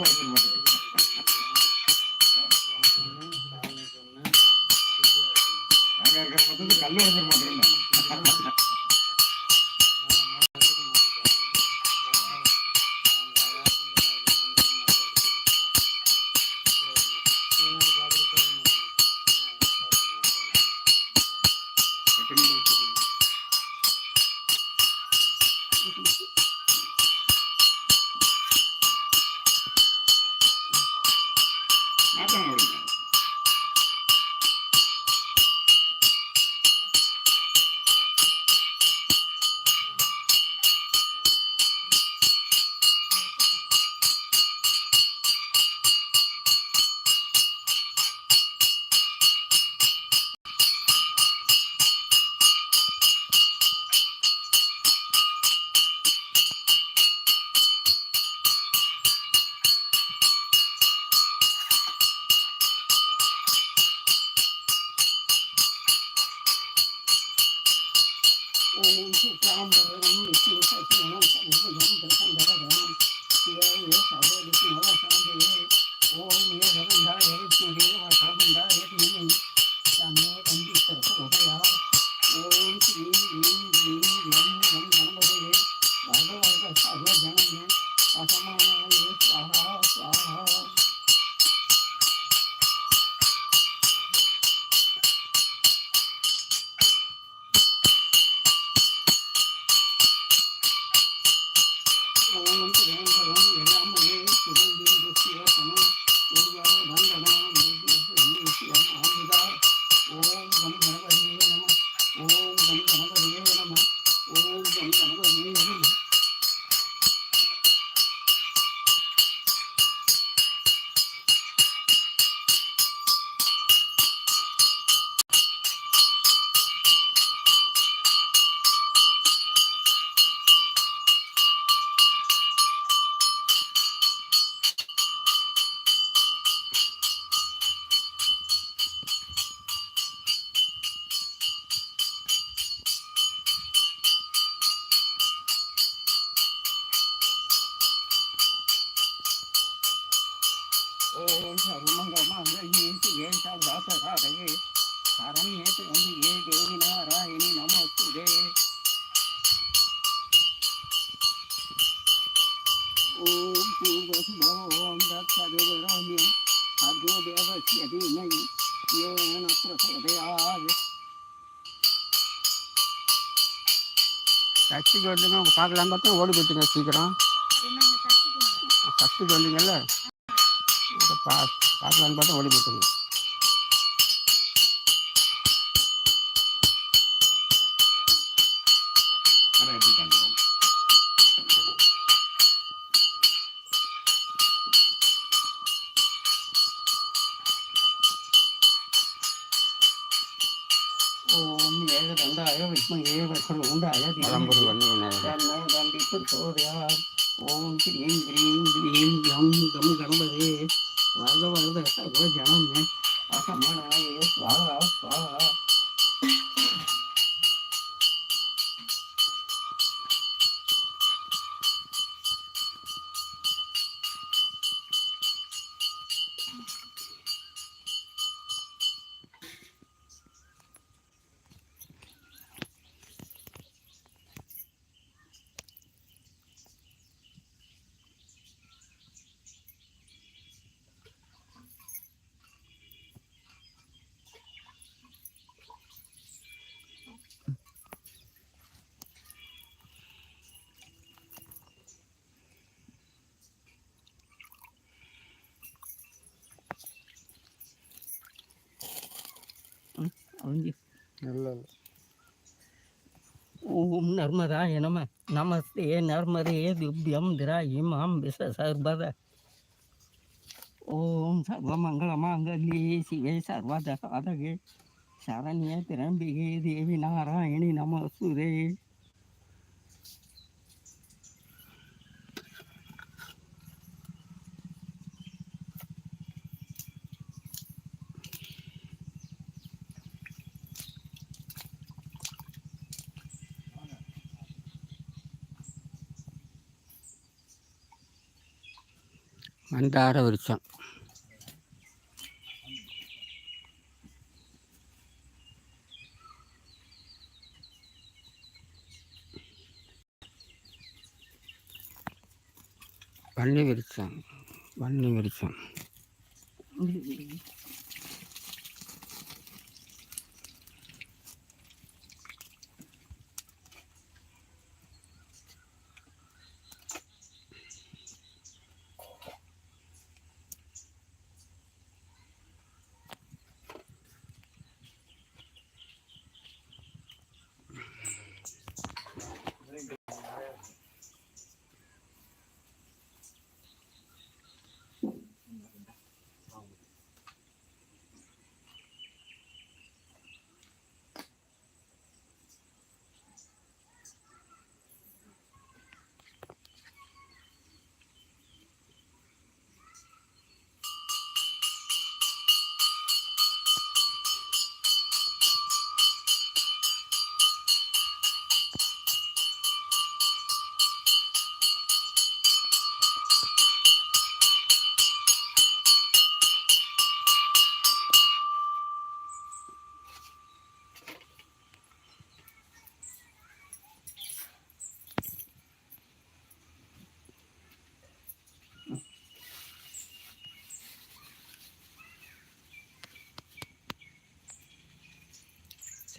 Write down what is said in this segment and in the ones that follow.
உடைச்சிட மாட்டேன் இருக்கிற மொத்தத்துக்கு கல் உடைச்சிட மாட்டேன் மாட்டாங்க Suka. ஓம் பூர்வசுபவோம் தத்சதுராமியம் அர்கோ தேவஸ்ய தீமயி ஏன பிரசோதயாத் சக்திக்கு வந்துங்க உங்க பார்க்கலாம் பார்த்தா ஓடி போயிட்டுங்க சீக்கிரம். சக்திக்கு வந்தீங்கல்ல? இதை பா பார்க்கலான்னு பார்த்தா ஓடி போயிட்டுங்க. ஓம் ஏகதண்டாய விஷ்மயே வக்ரதுண்டாய பழம்பொரு தீமஹி வந்து உணவு தன்னோ தண்டி பிரச்சோதயாத் ஓம் ஸ்ரீம் க்ரீம் க்ரீம் யம் கம் கணபதே வரத வரத சர்வ ஓம் நர்மதாய நம நமஸ்தே நர்மதே துப்யம் திரா இமாம் விச சர்வத. ஓம் சர்வமங்களமாங்கல்யே சிவே சர்வத சாதகே சரண்யே திரம்பிகே தேவி நாராயணி மந்தார விருட்சம். வன்னி விருட்சம். வன்னி விருட்சம்.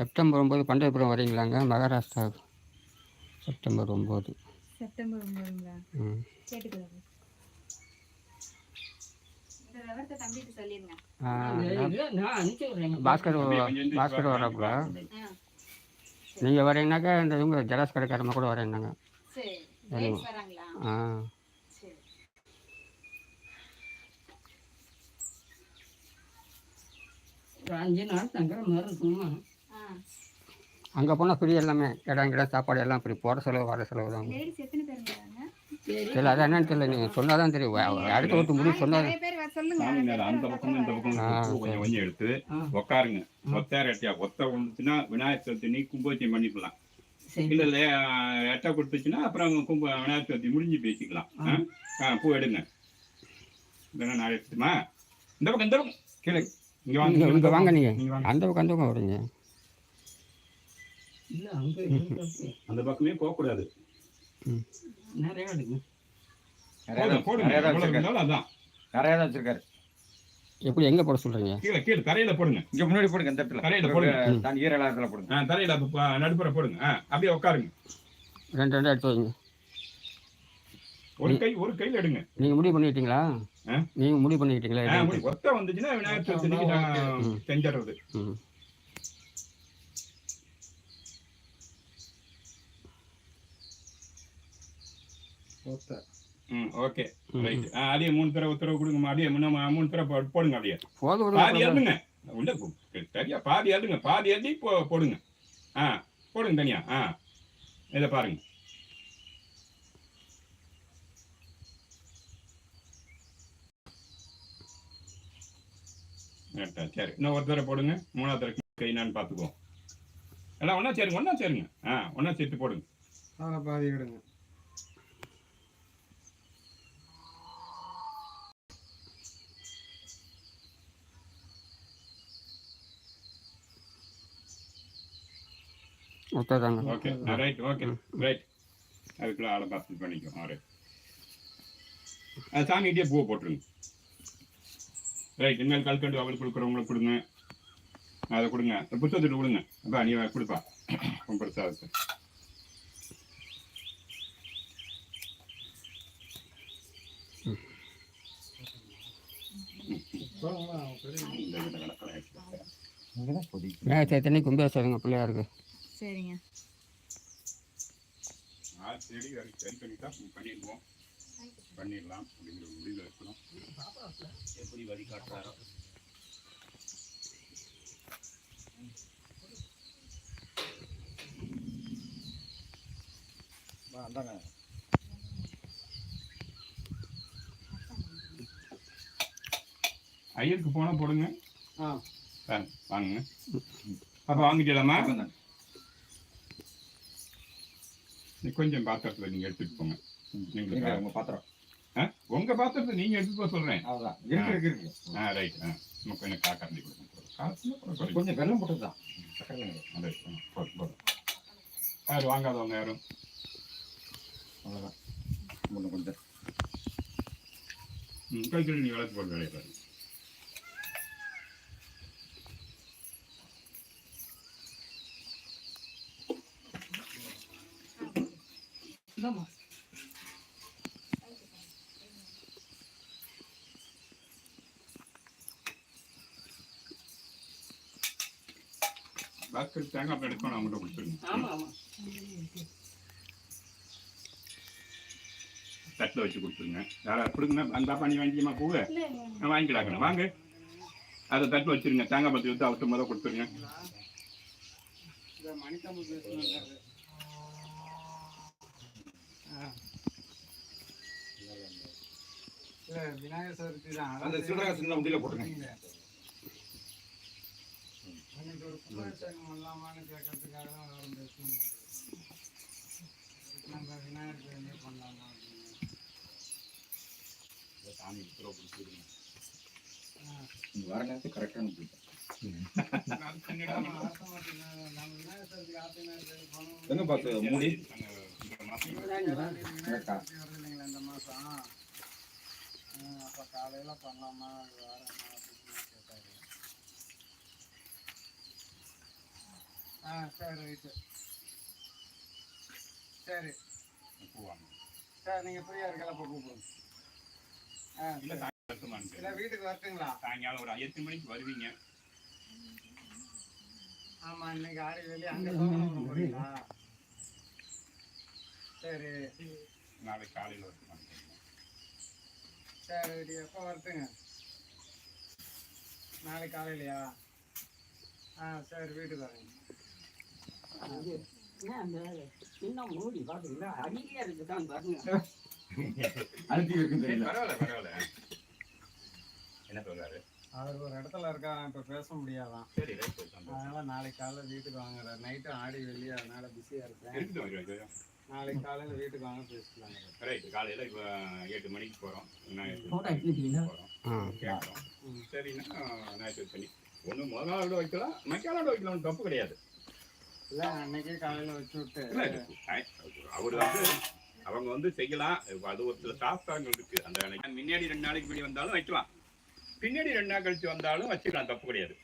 செப்டம்பர் ஒம்பது பண்டயபுரம் வரீங்களாங்க மகாராஷ்டிரா செப்டம்பர் ஒம்பது. செப்டம்பர் ஒன்பதுங்களா ம். பாஸ்கர் பாஸ்கர் ஆ நீங்கள் வரீங்கனாக்கா இந்த இவங்க ஜெராக்ஸ் கடைக்காரமா கூட வரேன்னாங்க ஆ. அஞ்சு நாள் தங்குற மாதிரி இருக்குமா? ஆ அங்கே போனால் ஃப்ரீ எல்லாமே. இடம் கிடம் சாப்பாடு எல்லாம் ஃப்ரீ. போகிற செலவு வர செலவு தான். தெரியல அது என்னன்னு தெரியல நீங்கள் சொன்னால் தான் தெரியும் அடுத்த ஒருத்தர் முடிவு சொன்னால் அந்த பக்கம் இந்த பக்கம் கொஞ்சம் கொஞ்சம் எடுத்து ஆ. உட்காருங்க ஒத்தார எட்டியா ஒத்த விழுந்துச்சுன்னா விநாயகர் சதுர்த்தி நீ கும்பாபிஷேகம் பண்ணிக்கலாம். இல்ல இல்ல எட்டா கொடுத்துச்சுன்னா அப்புறம் கும்ப விநாயகர் சதுர்த்தி முடிஞ்சு பேசிக்கலாம். ஆ? ஆ, பூ எடுங்க. இல்லைன்னா நான் எடுத்துமா இந்த பக்கம் இந்த பக்கம். கீழே. இங்க வாங்க இங்கே வாங்க. நீங்க. நீங்கள் வாங்க. அந்த பக்கம் அந்த பக்கம் வரீங்க. அந்த பக்கமே போக கூடாது. நிறைய தான் வச்சிருக்காரு. எப்படி எங்கே போட சொல்கிறீங்க கீழே கீழே தரையில போடுங்க. இங்க முன்னாடி போடுங்க இந்த இடத்துல. தரையில போடுங்க. தான் ஈரலா இடத்துல போடுங்க. தரையில நடுப்புற போடுங்க. ஆ, அப்படியே உட்காருங்க. ரெண்டு ரெண்டு எடுத்து வைங்க. ஒரு கை ஒரு கையில எடுங்க. நீங்கள் முடிவு பண்ணிக்கிட்டீங்களா ஆ? நீங்கள் முடிவு? முடி. ஒத்த வந்துச்சுன்னா விநாயகர். செஞ்சிடுறது. ம் ஓகே. ரைட் அப்படியே மூணு தடவை உத்தரவு கொடுங்க. அப்படியே முன்ன மூணு தடவை போடுங்க அப்படியே பாதி எழுதுங்க உள்ள சரியா? பாதி எழுதுங்க பாதி எழுதி போ போடுங்க. ஆ போடுங்க தனியா. ஆ இதை பாருங்க. சரி. இன்னும் ஒரு தடவை போடுங்க. மூணாவது தடவை கை நான் பார்த்துக்குவோம். எல்லாம் ஒன்றா சேருங்க ஒன்றா சேருங்க. ஆ ஒன்றா சேர்த்து போடுங்க. பாதி ஒத்ததாங்க. ஓகே ரைட் ஓகே ரைட் அதுக்குள்ள ஆளை பார்த்து பண்ணிக்கோ ஆ ரைட் அது சாமிகிட்டே பூவை போட்டுருங்க. ரைட் இனிமேல் கல்கண்டு அவளுக்கு கொடுக்குறவங்களுக்கு கொடுங்க. அதை கொடுங்க. புத்தகத்துட்டு கொடுங்க. அப்பா நீ கொடுப்பா. உன் பிரசாதத்தை எத்தனை கும்பேஸ்வரங்க பிள்ளையாருக்கு. சரிங்க. ஆள் தேடி அது சரி பண்ணிட்டா பண்ணிடுவோம். பண்ணிடலாம் அப்படிங்கிற முடிவில் இருக்கிறோம் எப்படி வழிகாட்டுறாரோ அந்தாங்க. ஐயருக்கு போனால் போடுங்க. ஆ. சார் வாங்குங்க. அப்போ வாங்கிக்கலாமா நீ கொஞ்சம் பாத்திரத்தில் நீங்கள் எடுத்துகிட்டு போங்க. இங்க நீங்கள் உங்க பாத்திரம். ஆ? உங்க பாத்திரத்தை நீங்க எடுத்து போக சொல்றேன். அவ்வளவுதான். இருக்கு ஆ ரைட் ஆ நம்ம கொஞ்சம் காக்காண்டி கொடுங்க. குறைக்கும். கொஞ்சம் வெள்ளம். அது, ஆ, போதும், போதும். யாரும் வாங்காதவங்க யாரும்? அவ்வளவுதான். இன்னும் கொஞ்சம் கைக்கு நீ விளக்கு போட்டு வேலையை பாரு. இந்தாம்மா பாஸ்கர் தேங்காய் எடுக்கணும் அவங்கள்ட்ட கொடுத்துருங்க ஆமா ஆமா தட்டில் வச்சு கொடுத்துருங்க யாராவது கொடுங்க அந்த பாப்பா நீ வாங்கிக்கமா பூவை நான் வாங்கிக்கலாக்கணும் வாங்க அதை தட்டில் வச்சிருங்க தேங்காய் பத்தி எடுத்து அவர்கிட்ட முதல் கொடுத்துருங்க இந்த மணிக்கம்பு பேசணும் இல்ல விநாயகர் சதுர்த்தி தான் அந்த சில்லறை சின்ன உண்டியில போட்டுருங்க அன்னைக்கு ஒரு கும்பாபிஷேகம் பண்ணலாமான்னு கேட்கறதுக்காக தான் வரும் பேசணும் நம்ம விநாயகர் பண்ணலாமா அப்படின்னு சாமி உத்தரவு நீ வர நேரத்துக்கு சதுர்த்தி பண்ணணும். எங்க பார்த்து மூடி இந்த மாசம். அப்ப காலையில பண்ணலாமா? வாரமா அப்படின்னு கேட்டாரு? ஆ சரி ரைட்டு சரி. சார் நீங்க ஃப்ரீயா இருக்கல அப்ப கூப்பிடுங்க ஆ இல்ல வீட்டுக்கு வரட்டுங்களா? சாயங்காலம் ஒரு எட்டு மணிக்கு வருவீங்க. ஆமா இன்னைக்கு ஆடி வெளியே அங்க சோழபுரம் போறீங்களா? சரி. நாளைக்கு காலையில் வருமா சரி எப்போ வரட்டுங்க? நாளைக்கு காலையிலையா? ஆ சரி வீட்டுக்கு வரேங்க அந்த சின்ன மூடி அடியிலே இருக்குதான் பாருங்க. அழுத்தி தெரியல. பரவாயில்ல பரவாயில்ல. என்ன சொல்றாரு? அவர் ஒரு இடத்துல இருக்கா இப்போ பேச முடியாதான். சரி ரைட் சந்தோஷம் அதனால நாளைக்கு காலைல வீட்டுக்கு வாங்குற நைட்டு ஆடி வெளியே அதனால பிஸியாக இருக்கேன். நாளைக்கு காலையில் வீட்டுக்கு வாங்க பேசலாங்க ரைட் காலையில் இப்போ எட்டு மணிக்கு போகிறோம்? போகிறோம் கேட்குறோம் சரின்னா நான் பண்ணி ஒன்று முதலாளோட வைக்கலாம் மக்காலோட வைக்கலாம் தப்பு கிடையாது. இல்லை அன்னைக்கே காலையில் வச்சு விட்டு. அவர் வந்து அவங்க வந்து செய்யலாம். அது ஒரு சில சாஸ்திரங்கள் இருக்கு. அந்த அன்னைக்கு முன்னாடி ரெண்டு நாளைக்கு முன்னாடி வந்தாலும் வைக்கலாம். பின்னாடி ரெண்டு நாள் கழிச்சு வந்தாலும் வச்சுக்கலாம் தப்பு கிடையாது.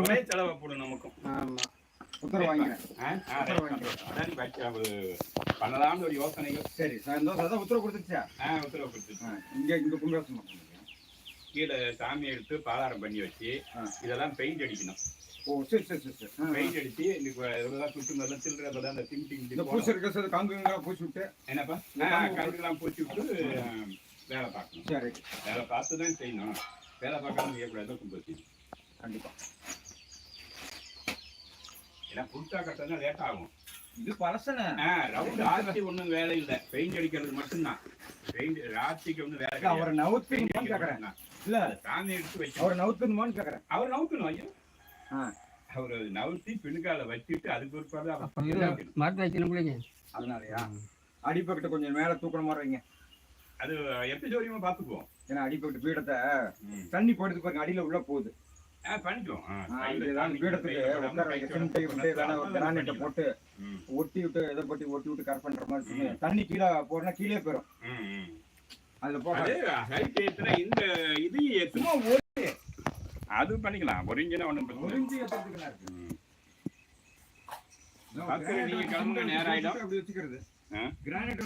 ஒரே செலவை போடும் நமக்கும். ஆமாம் பண்ணலாம்னு ஒரு யோசனைகள் சரி சந்தோஷம் உத்தரவு கொடுத்துருச்சா? ஆ, உத்தரவு கொடுத்து ஆ, இங்க இங்க பண்ணுங்க. கீழே சாமி எடுத்து பாலாரம் பண்ணி வச்சு. இதெல்லாம் பெயிண்ட் அடிக்கணும். ஓ சரி சரி சரி. பெயிண்ட் அடிச்சு இந்த இதெல்லாம் சுட்டு முதல்ல சில்லற அதெல்லாம் அந்த திம் டிம் இந்த பூசி இருக்க சார் காங்குங்களா பூசி விட்டு என்னப்பா? கருதுலாம் பூச்சி விட்டு வேலை பார்க்கணும். சரி. வேலை பார்த்து தான் செய்யணும். வேலை பார்க்காம செய்யக்கூடாது கும்பத்தி கண்டிப்பா. ஏன்னா புதுசா கட்டினா லேட் ஆகும். இது பழசன. ரவுண்ட் ஆர்த்தி ஒன்றும் வேலை இல்லை. பெயிண்ட் அடிக்கிறது மட்டும்தான். பெயிண்ட் ராத்திக்கு ஒன்றும் வேலை அவரை கேக்குறேன். மட்டும்தான். இல்ல அது சாமி எடுத்து வைக்கணும். அவரை நவுத்துமான்னு கேக்குறேன். அவர் நவுக்கணும் ஐயா. ஆ. அவர் நவுத்தி பின்னுக்கால வச்சுட்டு அதுக்கு ஒரு இது மருந்து வைக்கணும் பிள்ளைங்க. அதனாலயா? அடிப்பக்கிட்ட கொஞ்சம் மேல தூக்கணும் மாதிரி வைங்க அது எப்படி சௌரியமா பார்த்துக்குவோம். ஏன்னா அடிப்பக்கிட்ட பீடத்தை. தண்ணி போடுறது பாருங்க அடியில உள்ள போகுது. போட்டு ஒட்டி விட்டு போட்டு ஒட்டி விட்டு கரெக்ட் பண்ற மாதிரி தண்ணி கீழே போறனா கீழே போயிடும். அதுல ஏத்துனா இந்த இது ஒரு அது பண்ணிக்கலாம். ஒரிஞ்சு நீங்க கிளம்புங்க நேரம் ஆயிடும். அப்படி வச்சுக்கிறது? கிரானைட்